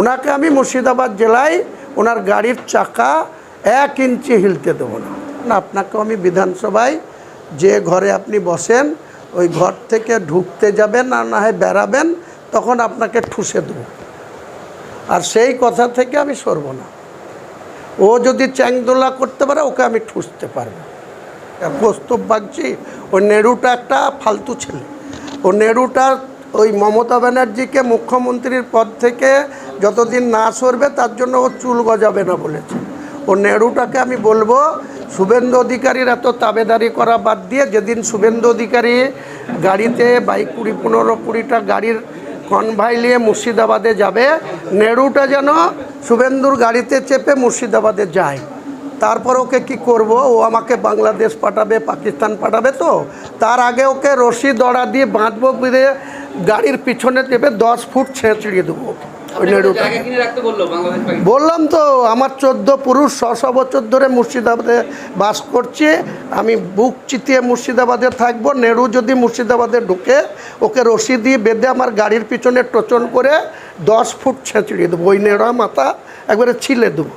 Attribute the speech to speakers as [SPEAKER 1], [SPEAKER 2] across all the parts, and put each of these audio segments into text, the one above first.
[SPEAKER 1] ওনাকে আমি মুর্শিদাবাদ জেলায় ওনার গাড়ির চাকা এক ইঞ্চি হিলতে দেবো না। না আপনাকে আমি বিধানসভায় যে ঘরে আপনি বসেন, ওই ঘর থেকে ঢুকতে যাবেন আর না হয় বেরাবেন তখন আপনাকে ঠুসে দেবো। আর সেই কথা থেকে আমি সরব না। ও যদি চ্যাংদোলা করতে পারে, ওকে আমি ঠুসতে পারব কৌস্তব বাগচি ওই নেড়ুটা একটা ফালতু ছেলে। ও নেড়ুটা ওই মমতা ব্যানার্জিকে মুখ্যমন্ত্রীর পদ থেকে যতদিন না সরবে, তার জন্য ও চুল গজাবে না বলেছে। ও নেড়ুটাকে আমি বলব, শুভেন্দু অধিকারীর এত তাবেদারি করা বাদ দিয়ে, যেদিন শুভেন্দু অধিকারী গাড়িতে বাইক কুড়ি, পনেরো কুড়িটা গাড়ির কনভাই নিয়ে মুর্শিদাবাদে যাবে নেড়ুটা যেন শুভেন্দুর গাড়িতে চেপে মুর্শিদাবাদে যায়। তারপর ওকে কি করব? ও আমাকে বাংলাদেশ পাঠাবে, পাকিস্তান পাঠাবে তো। তার আগে ওকে রশি দড়া দিয়ে বাঁধবো, বেঁধে গাড়ির পিছনে চেপে দশ ফুট ছেঁচড়িয়ে দেবো বললাম তো আমার চোদ্দ পুরুষ ছশো বছর ধরে মুর্শিদাবাদে বাস করছে। আমি বুক চিতিয়ে মুর্শিদাবাদে থাকব। নেহরু যদি মুর্শিদাবাদে ঢুকে ওকে রশি দিয়ে বেঁধে আমার গাড়ির পিছনে টোচন করে দশ ফুট ছেঁচড়িয়ে দেবো। ওই নেহরা মাথা একবারে ছিলে দেবো।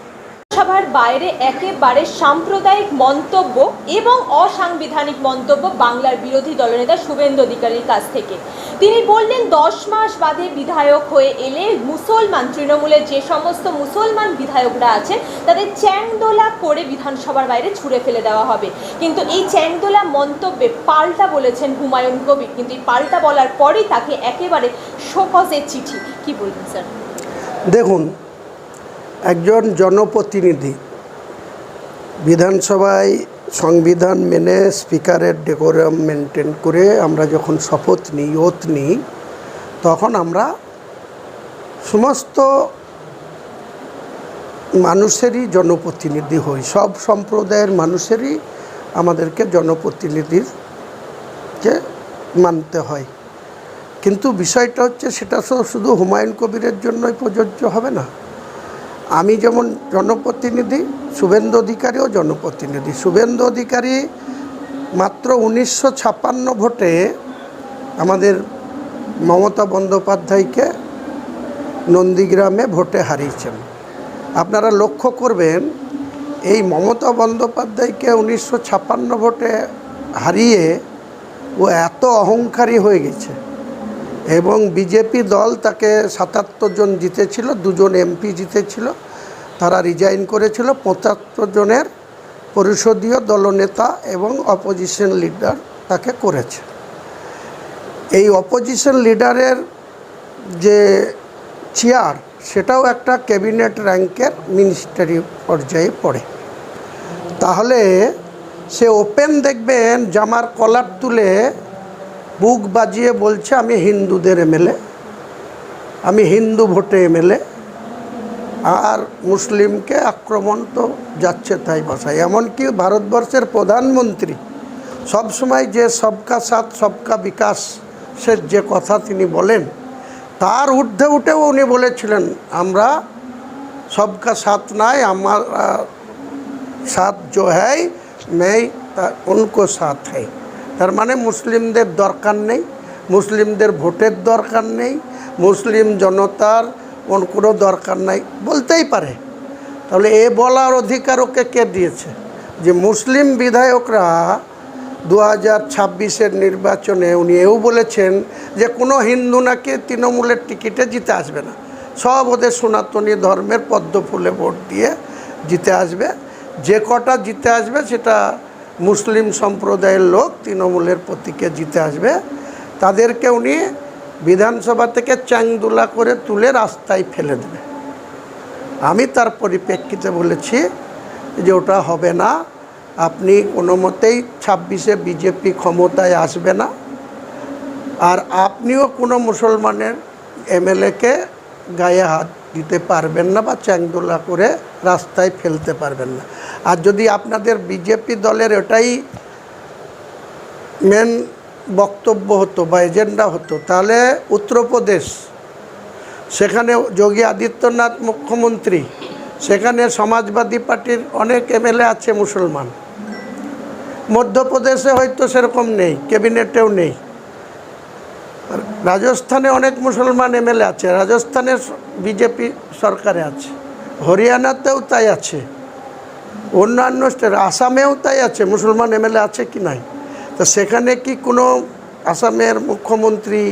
[SPEAKER 2] সভার বাইরে একেবারে সাম্প্রদায়িক মন্তব্য এবং অসাংবিধানিক মন্তব্য বাংলার বিরোধী দলনেতা শুভেন্দু অধিকারীর কাছ থেকে। তিনি বললেন, দশ মাস বাদে বিধায়ক হয়ে এলে মুসলমান, তৃণমূলের যে সমস্ত মুসলমান বিধায়করা আছে তাদের চ্যাংদোলা করে বিধানসভার বাইরে ছুঁড়ে ফেলে দেওয়া হবে। কিন্তু এই চ্যাংদোলা মন্তব্যে পাল্টা বলেছেন হুমায়ুন কবির। কিন্তু এই পাল্টা বলার পরেই তাকে একেবারে শোকজের চিঠি। কি বলবেন, স্যার?
[SPEAKER 1] দেখুন একজন জনপ্রতিনিধি। বিধানসভায় সংবিধান মেনে স্পিকারের ডেকোরাম মেনটেন করে আমরা যখন শপথ নিই ওত নিই, তখন আমরা সমস্ত মানুষেরই জনপ্রতিনিধি হই। সব সম্প্রদায়ের মানুষেরই আমাদেরকে জনপ্রতিনিধির কে মানতে হয়। কিন্তু বিষয়টা হচ্ছে, সেটা শুধু হুমায়ুন কবিরের জন্যই প্রযোজ্য হবে না। আমি যেমন জনপ্রতিনিধি, শুভেন্দু অধিকারীও জনপ্রতিনিধি। শুভেন্দু অধিকারী মাত্র উনিশশো ছাপ্পান্ন ভোটে আমাদের মমতা বন্দ্যোপাধ্যায়কে নন্দীগ্রামে ভোটে হারিয়েছেন। আপনারা লক্ষ্য করবেন, এই মমতা বন্দ্যোপাধ্যায়কে উনিশশো ছাপ্পান্ন ভোটে হারিয়ে ও এত অহংকারী হয়ে গেছে। এবং বিজেপি দল তাকে সাতাত্তর জন জিতেছিল, দুজন এমপি জিতেছিল, তারা রিজাইন করেছিল। পঁচাত্তর জনের পরিষদীয় দলনেতা এবং অপোজিশন লিডার তাকে করেছে। এই অপোজিশন লিডারের যে চেয়ার সেটাও একটা ক্যাবিনেট র্যাঙ্কের মিনিস্টারি পর্যায়ে পড়ে। তাহলে সে ওপেন দেখবেন, জামার কলার তুলে বুক বাজিয়ে বলছে আমি হিন্দুদের এমএলএ আমি হিন্দু ভোটে এমএলএ আর মুসলিমকে আক্রমণ তো যাচ্ছে তাই ভাষায় এমনকি ভারতবর্ষের প্রধানমন্ত্রী সবসময় যে সবকা সাথ সবকা বিকাশ সে যে কথা তিনি বলেন তার ঊর্ধ্বে উঠেও উনি বলেছিলেন আমরা সবকা সাথ নাই আমার সাথ जो है मैं তা- उनको साथ है তার মানে মুসলিমদের দরকার নেই, মুসলিমদের ভোটের দরকার নেই, মুসলিম জনতার কোন- দরকার নাই, বলতেই পারে। তাহলে এ বলার অধিকার ওকে কে দিয়েছে? যে মুসলিম বিধায়করা দু হাজার ছাব্বিশের নির্বাচনে উনি এও বলেছেন যে কোনো হিন্দু নাকি তৃণমূলের টিকিটে জিতে আসবে না। সব ওদের সনাতনী ধর্মের পদ্ম ফুলে ভোট দিয়ে জিতে আসবে। যে কটা জিতে আসবে সেটা মুসলিম সম্প্রদায়ের লোক তৃণমূলের প্রতীকে জিতে আসবে। তাদেরকে উনি বিধানসভা থেকে চ্যাংদুলা করে তুলে রাস্তায় ফেলে দেবে। আমি তার পরিপ্রেক্ষিতে বলেছি যে ওটা হবে না। আপনি কোনো মতেই ছাব্বিশে বিজেপি ক্ষমতায় আসবে না। আর আপনিও কোনো মুসলমানের এমএলএকে গায়ে হাত দিতে পারবেন না বা চ্যাংদোলা করে রাস্তায় ফেলতে পারবেন না। আর যদি আপনাদের বিজেপি দলের এটাই মেন বক্তব্য হতো বা এজেন্ডা হতো, তাহলে উত্তরপ্রদেশ সেখানে যোগী আদিত্যনাথ মুখ্যমন্ত্রী, সেখানে সমাজবাদী পার্টির অনেক এমএলএ আছে মুসলমান। মধ্যপ্রদেশে হয়তো সেরকম নেই, ক্যাবিনেটেও নেই। রাজস্থানে অনেক মুসলমান এমএলএ আছে, রাজস্থানের বিজেপি সরকারে আছে, হরিয়ানাতেও তাই আছে। অন্যান্য স্টেট, আসামেও তাই আছে, মুসলমান এমএলএ আছে কি নাই? তো সেখানে কি কোনো আসামের মুখ্যমন্ত্রী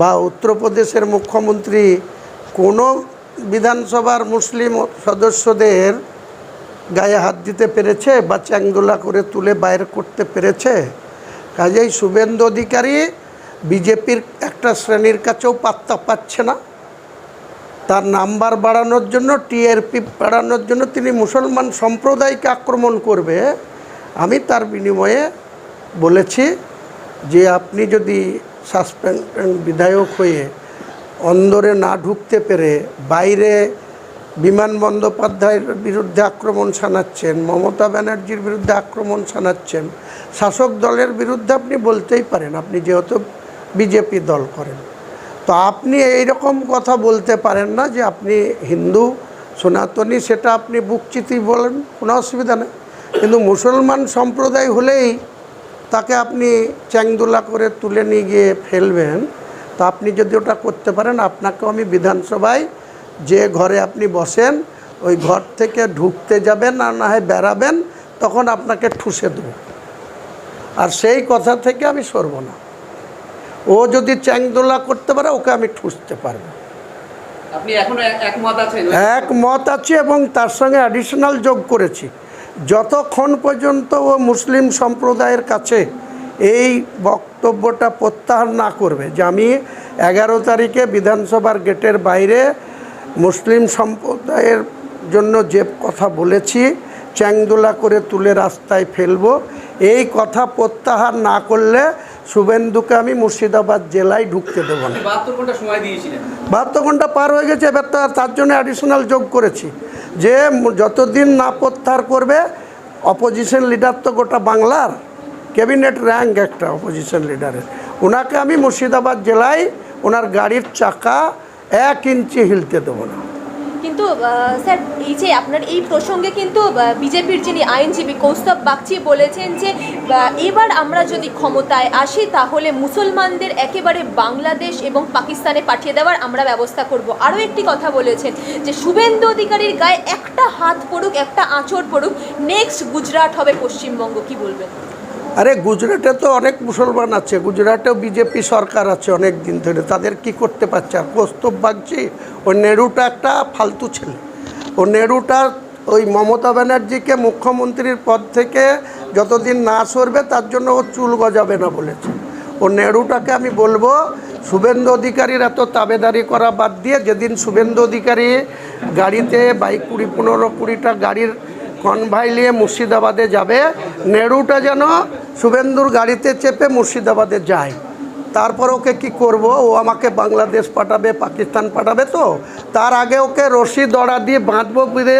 [SPEAKER 1] বা উত্তরপ্রদেশের মুখ্যমন্ত্রী কোনো বিধানসভার মুসলিম সদস্যদের গায়ে হাত দিতে পেরেছে বা চ্যাংদোলা করে তুলে বাইর করতে পেরেছে? কাজেই শুভেন্দু অধিকারী বিজেপির একটা শ্রেণির কাছেও পাত্তা পাচ্ছে না। তার নাম্বার বাড়ানোর জন্য টিআরপি বাড়ানোর জন্য তিনি মুসলমান সম্প্রদায়কে আক্রমণ করবে। আমি তার বিনিময়ে বলেছি যে আপনি যদি সাসপেন্ড বিধায়ক হয়ে অন্দরে না ঢুকতে পেরে বাইরে বিমান বন্দ্যোপাধ্যায়ের বিরুদ্ধে আক্রমণ শানাচ্ছেন, মমতা ব্যানার্জির বিরুদ্ধে আক্রমণ শানাচ্ছেন, শাসক দলের বিরুদ্ধে আপনি বলতেই পারেন, আপনি যেহেতু বিজেপি দল করেন। তো আপনি এই রকম কথা বলতে পারেন না যে আপনি হিন্দু, সনাতনী, সেটা আপনি বুকচিতি বলেন, কোনো অসুবিধা নেই। কিন্তু মুসলমান সম্প্রদায় হলেই তাকে আপনি চ্যাংদোলা করে তুলে নিয়ে গিয়ে ফেলবেন, তো আপনি যদি ওটা করতে পারেন, আপনাকেও আমি বিধানসভায় যে ঘরে আপনি বসেন, ওই ঘর থেকে ঢুকতে যাবেন আর না হয় বেরাবেন তখন আপনাকে ঠুসে দেবো। আর সেই কথা থেকে আমি সরব না। ও যদি চ্যাংদোলা করতে পারে ওকে আমি ঠুসতে পারব।
[SPEAKER 3] এক-
[SPEAKER 1] মত আছে এবং তার সঙ্গে অ্যাডিশনাল যোগ করেছি। যতক্ষণ পর্যন্ত ও মুসলিম সম্প্রদায়ের কাছে এই বক্তব্যটা প্রত্যাহার না করবে যে আমি এগারো তারিখে বিধানসভার গেটের বাইরে মুসলিম সম্প্রদায়ের জন্য যে কথা বলেছি চ্যাংদোলা করে তুলে রাস্তায় ফেলব এই কথা প্রত্যাহার না করলে শুভেন্দুকে আমি মুর্শিদাবাদ জেলায় ঢুকতে দেবো না।
[SPEAKER 3] বাহাত্তর
[SPEAKER 1] ঘণ্টা পার হয়ে গেছে এবার তো আর তার জন্য অ্যাডিশনাল যোগ করেছি। যে যতদিন না প্রত্যাহার করবে অপোজিশন লিডার তো গোটা বাংলার ক্যাবিনেট র্যাঙ্ক একটা অপোজিশন লিডারের ওনাকে আমি মুর্শিদাবাদ জেলায় ওনার গাড়ির চাকা এক ইঞ্চি হিলতে দেবো না।
[SPEAKER 2] কিন্তু স্যার, এই যে আপনার এই প্রসঙ্গে কিন্তু বিজেপির যিনি আইনজীবী কৌস্তব বাগচি বলেছেন যে এবার আমরা যদি ক্ষমতায় আসি, তাহলে মুসলমানদের একেবারে বাংলাদেশ এবং পাকিস্তানে পাঠিয়ে দেওয়ার আমরা ব্যবস্থা করব। আরও একটি কথা বলেছেন যে, শুভেন্দু অধিকারীর গায়ে একটা হাত পড়ুক, একটা আঁচড় পড়ুক নেক্সট গুজরাট হবে পশ্চিমবঙ্গ। কি বলবেন?
[SPEAKER 1] আরে গুজরাটে তো অনেক মুসলমান আছে, গুজরাটেও বিজেপি সরকার আছে অনেক দিন ধরে, তাদের কি করতে পারছে? আর কৌস্তব বাগচি, ও নেহরুটা একটা ফালতু ছেলে। ও নেহরুটা ওই মমতা ব্যানার্জিকে মুখ্যমন্ত্রীর পদ থেকে যতদিন না সরবে, তার জন্য ও চুল গজাবে না বলেছে। ও নেহরুটাকে আমি বলব, শুভেন্দু অধিকারীর এত তাবেদারি করা বাদ দিয়ে, যেদিন শুভেন্দু অধিকারী গাড়িতে বাইক কুড়ি, পনেরো কুড়িটা গাড়ির কনভাই নিয়ে মুর্শিদাবাদে যাবে নেহরুটা যেন শুভেন্দুর গাড়িতে চেপে মুর্শিদাবাদে যায়। তারপর ওকে কি করব? ও আমাকে বাংলাদেশ পাঠাবে, পাকিস্তান পাঠাবে তো। তার আগে ওকে রশি দড়া দিয়ে বাঁধবো, বেঁধে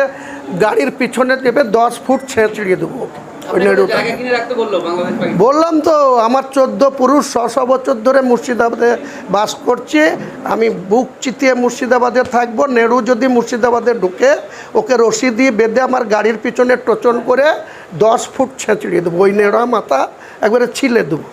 [SPEAKER 1] গাড়ির পিছনে চেপে দশ ফুট ছেঁচড়িয়ে দেবো ওকে। বললাম তো আমার চোদ্দ পুরুষ ছশো বছর ধরে মুর্শিদাবাদে বাস করছে। আমি বুক চিতিয়ে মুর্শিদাবাদে থাকব। নেহরু যদি মুর্শিদাবাদে ঢুকে ওকে রশি দিয়ে বেঁধে আমার গাড়ির পিছনে টোচন করে দশ ফুট ছেঁচড়িয়ে দেবো। ওই নেহরা মাথা একবারে ছিলে দেবো।